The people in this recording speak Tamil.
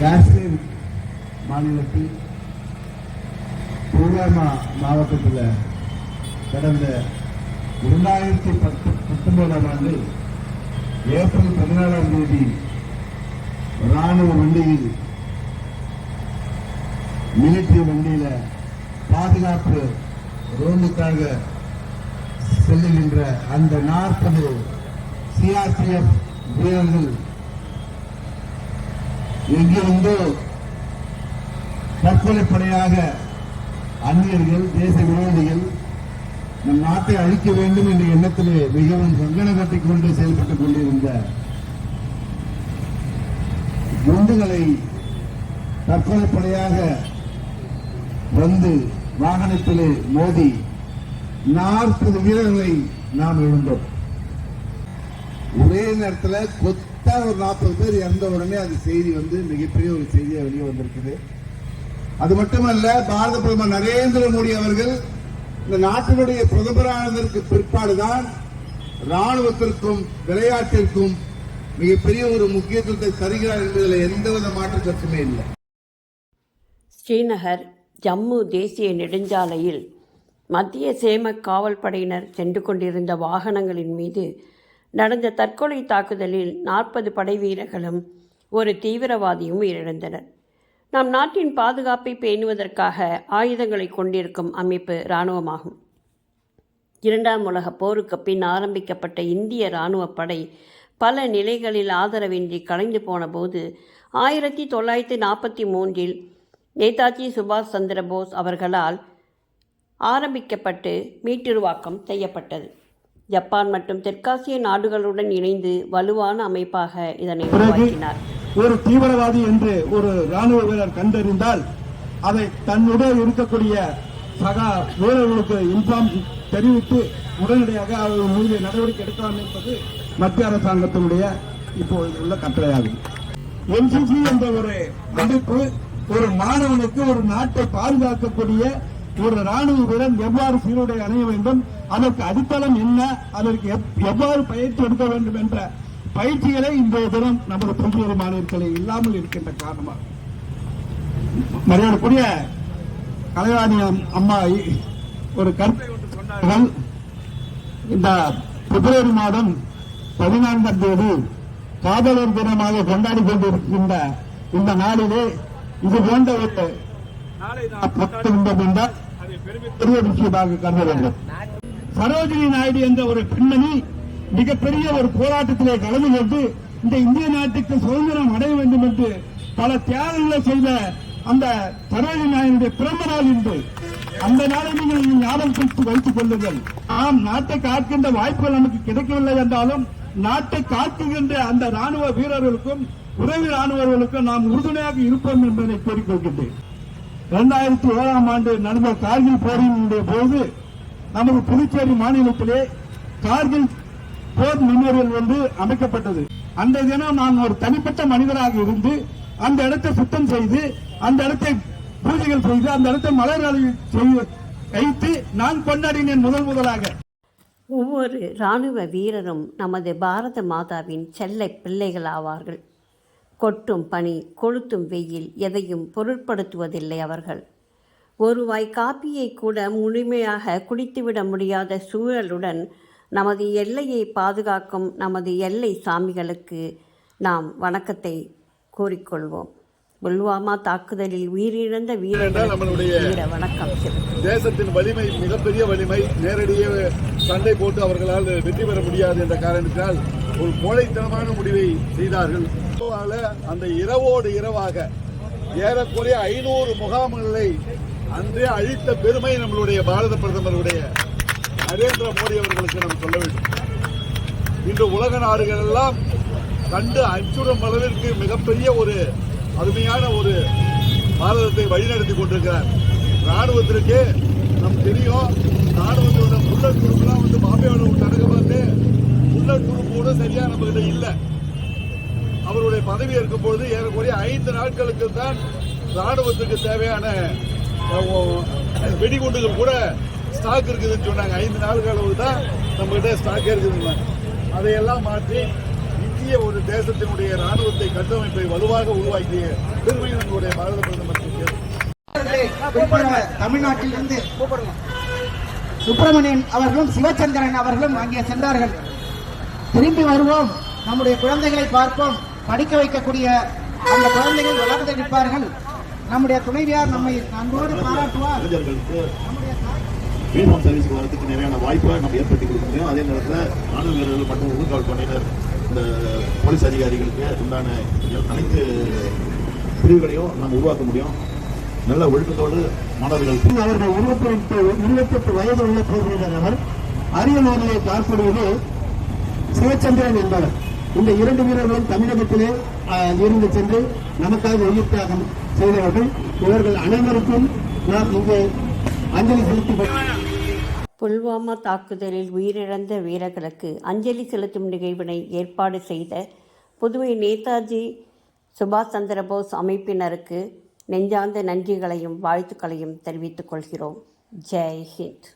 காஷ்மீர் மாநிலத்தில் புல்வாமா மாவட்டத்தில் கடந்த இரண்டாயிரத்தி பத்து பத்தொன்பதாம் ஆண்டு ஏப்ரல் பதினாலாம் தேதி ராணுவ வண்டியில் மிலிட்டரி வண்டியில பாதுகாப்பு ரோந்துக்காக செல்லுகின்ற அந்த நாற்பது சிஆர்பிஎஃப் வீரர்கள் எங்கிருந்தோ தற்கொலைப்படையாக அந்நியர்கள் தேச விரோதிகள் நம் நாட்டை அழிக்க வேண்டும் என்ற எண்ணத்திலே மிகவும் சங்கன கட்டிக் கொண்டு செயல்பட்டுக் கொண்டிருந்த குண்டுகளை தற்கொலைப்படையாக வந்து வாகனத்திலே மோதி நாற்பது வீரர்களை நாம் இழந்தோம் ஒரே நேரத்தில் கொத்தா ஒரு நாற்பது பேர் இறந்த உடனே அது செய்தி வந்து மிகப்பெரிய ஒரு செய்தியாக வெளியே வந்திருக்குது. அது மட்டுமல்ல பாரத பிரதமர் நரேந்திர மோடி அவர்கள் இந்த நாட்டினுடைய பிரதமரானதற்கு பிற்பாடுதான் ராணுவத்திற்கும் விளையாட்டிற்கும் மிகப்பெரிய ஒரு முக்கியத்துவத்தை தருகிறார் என்பதில் எந்தவித மாற்று கருத்துமே இல்லை. ஸ்ரீநகர் ஜம்மு தேசிய நெடுஞ்சாலையில் மத்திய சேம காவல் படையினர் சென்று கொண்டிருந்த வாகனங்களின் மீது நடந்த தற்கொலை தாக்குதலில் நாற்பது படை வீரர்களும் ஒரு தீவிரவாதியும் உயிரிழந்தனர். நம் நாட்டின் பாதுகாப்பை பேணுவதற்காக ஆயுதங்களை கொண்டிருக்கும் அமைப்பு இராணுவமாகும். இரண்டாம் உலகப் போருக்கு பின் ஆரம்பிக்கப்பட்ட இந்திய இராணுவ படை பல நிலைகளில் ஆதரவின்றி கலைந்து போனபோது ஆயிரத்தி தொள்ளாயிரத்தி நாற்பத்தி மூன்றில் நேதாஜி சுபாஷ் சந்திரபோஸ் அவர்களால் ஆரம்பிக்கப்பட்டு மீட்டுருவாக்கம் செய்யப்பட்டது. ஜப்பான் மற்றும் தெற்காசிய நாடுகளுடன் இணைந்து வலுவான அமைப்பாக இதனை உருவாக்கினார். ஒரு தீவிரவாதி என்று ஒரு ராணுவ வீரர் கண்டறிந்தால் அதை தன்னுடன் இருக்கக்கூடிய சக வீரர்களுக்கு இன்ஃபார்ம் தெரிவித்து உடனடியாக அவர்கள் மீது நடவடிக்கை எடுக்கலாம் என்பது மத்திய அரசாங்கத்தினுடைய இப்பொழுது உள்ள கட்டளையாகும். என்சிசி என்ற ஒரு அமைப்பு ஒரு மாணவனுக்கு ஒரு நாட்டை பாதுகாக்கக்கூடிய ஒரு ராணுவ வீரன் எவ்வாறு சீருடை அணிய வேண்டும் அதற்கு அடித்தளம் என்ன அதற்கு எவ்வாறு பயிற்சி எடுக்க வேண்டும் என்ற பயிற்சிகளை இன்றைய தினம் நமது புதுச்சேரி மாநிலத்தில் இல்லாமல் இருக்கின்ற காரணமாக. மரியாதைக்குரிய கலைவாணி அம்மா ஒரு கருத்தை ஒன்று சொன்னார்கள். இந்த பிப்ரவரி மாதம் பதினான்காம் தேதி காதலர் தினமாக கொண்டாடி கொண்டிருக்கின்ற இந்த நாளிலே இது போன்ற ஒரு நாளை நாம் கொண்டாடுகின்றோம் என்றால் அதை கருத வேண்டும். சரோஜினி நாயுடு என்ற ஒரு பெண்மணி மிகப்பெரிய ஒரு போராட்டத்திலே கலந்து கொண்டு இந்த இந்திய நாட்டுக்கு சுதந்திரம் அடைய வேண்டும் என்று பல தியாகங்களை செய்த அந்த சரோஜினி நாயுடைய பிறந்த நாள் இன்று. அந்த நாளை நீங்கள் ஞாபகப்படுத்தி வைத்துக் கொள்ளுங்கள். ஆம் நாட்டை காக்கின்ற வாய்ப்புகள் நமக்கு கிடைக்கவில்லை என்றாலும் நாட்டை காக்குகின்ற அந்த ராணுவ வீரர்களுக்கும் உதவி ராணுவர்களுக்கும் நாம் உறுதுணையாக இருப்போம் என்பதை கூறிக்கொள்கின்றேன் இரண்டாயிரத்தி ஏழாம் ஆண்டு நடந்த கார்கில் போரினுடைய போது நமது புதுச்சேரி மாநிலத்திலே கார்கில் போர் மெமோரியல் வந்து அமைக்கப்பட்டது. அந்த தினம் நான் ஒரு தனிப்பட்ட மனிதராக இருந்து அந்த இடத்தை சுத்தம் செய்து அந்த இடத்தை பூஜைகள் செய்து அந்த இடத்தை மலர்களை செய்து வைத்து நான் கொண்டாடினேன் முதல் முதலாக. ஒவ்வொரு ராணுவ வீரரும் நமது பாரத மாதாவின் செல்ல பிள்ளைகள் ஆவார்கள் கொட்டும் பனி கொளுத்தும் வெயில் எதையும் பொருட்படுத்துவதில்லை அவர்கள். ஒரு வாய் காப்பியை கூட முழுமையாக குடித்துவிட முடியாத சூழலுடன் நமது எல்லையை பாதுகாக்கும் நமது எல்லை சாமிகளுக்கு நாம் வணக்கத்தை கூறிக்கொள்வோம். புல்வாமா தாக்குதலில் உயிரிழந்த வீரர்களுக்கு நம்மளுடைய வீர வணக்கம். தேசத்தின் வலிமை மிகப்பெரிய வலிமை நேரடியே சண்டை போட்டு அவர்களால் வெற்றி பெற முடியாது என்ற காரணத்தினால் ஒரு கோழைத்தனமான முடிவை செய்தார்கள். அதனால அந்த இரவோடு இரவாக ஏறக்குறைய ஐநூறு முகாம்களை அன்றே அழித்த பெருமை நம்மளுடைய பாரத பிரதமருடைய நரேந்திர மோடி அவர்களுக்கு நாம் சொல்ல வேண்டும். இன்று உலக நாடுகள் எல்லாம் கண்டு அச்சுறும் அளவிற்கு மிகப்பெரிய ஒரு அருமையான ஒரு பாரதத்தை வழிநடத்தி கொண்டிருக்கிறார். ராணுவத்திற்கு நம் தெரியும். ராணுவத்தோட புல்லட் குரூப்லாம் வந்து பாம்பேவோட ஒரு தடக பார்த்து புல்லட் குரூப் கூட சரியா நம்ம கிட்ட இல்லை. அவருடைய பதவி இருக்கும் பொழுது ஏறக்குறைய ஐந்து நாட்களுக்கு தான் ராணுவத்துக்கு தேவையான வெடிகுண்டுகள் கூட ஸ்டாக் இருக்குதுன்னு சொன்னாங்க. ஐந்து நாட்கள் அளவு தான் நம்மகிட்ட ஸ்டாக்கே இருக்குதுங்க. அதையெல்லாம் மாற்றி இந்திய ஒரு தேசத்தினுடைய ராணுவத்தை கட்டமைப்பை வலுவாக உருவாக்கிய பெருமை நம்முடைய பாரத பிரதமர் தமிழ்நாட்டில் இருந்து சுப்பிரமணியன் அவர்களும் சிவச்சந்திரன் அவர்களும் அங்கே சென்றார்கள். திரும்பி வருவோம். நம்முடைய குழந்தைகளை பார்ப்போம். படிக்க வைக்கக்கூடிய அந்த குழந்தைகள் வளர்ந்தெடுப்பார்கள் நம்முடைய துணைவியார் நம்மை அன்போடு பாராட்டுவார். யூனிஃபார்ம் சர்வீஸ்க்கு வரதுக்கு நிறையான வாய்ப்பை நம்ம ஏற்படுத்தி கொடுக்க முடியும் அதே நேரத்தில் ராணுவ வீரர்கள் மற்றும் ஊர்காவல் பணியினர் இந்த போலீஸ் அதிகாரிகளுக்கு உண்டான அனைத்து பிரிவுகளையும் நம்ம உருவாக்க முடியும். நல்ல ஒழுக்கத்தோடு மாணவர்கள் அவர்கள் இருபத்தி இருபத்தெட்டு வயது உள்ள போகிறவர் அவர் அரியலூரிலே பார்ப்படுவது சிவச்சந்திரன் என்பவர். இந்த இரண்டு வீரர்களும் தமிழகத்திலே இருந்து சென்று நமக்காக உயிர் தியாகம் செய்தவர்கள். இவர்கள் அனைவருக்கும் நாம் இங்கே அஞ்சலி செலுத்தி புல்வாமா தாக்குதலில் உயிரிழந்த வீரர்களுக்கு அஞ்சலி செலுத்தும் நிகழ்வினை ஏற்பாடு செய்த புதுவை நேதாஜி சுபாஷ் சந்திரபோஸ் அமைப்பினருக்கு நெஞ்சார்ந்த நன்றிகளையும் வாழ்த்துக்களையும் தெரிவித்துக் கொள்கிறோம். ஜெய் ஹிந்த்.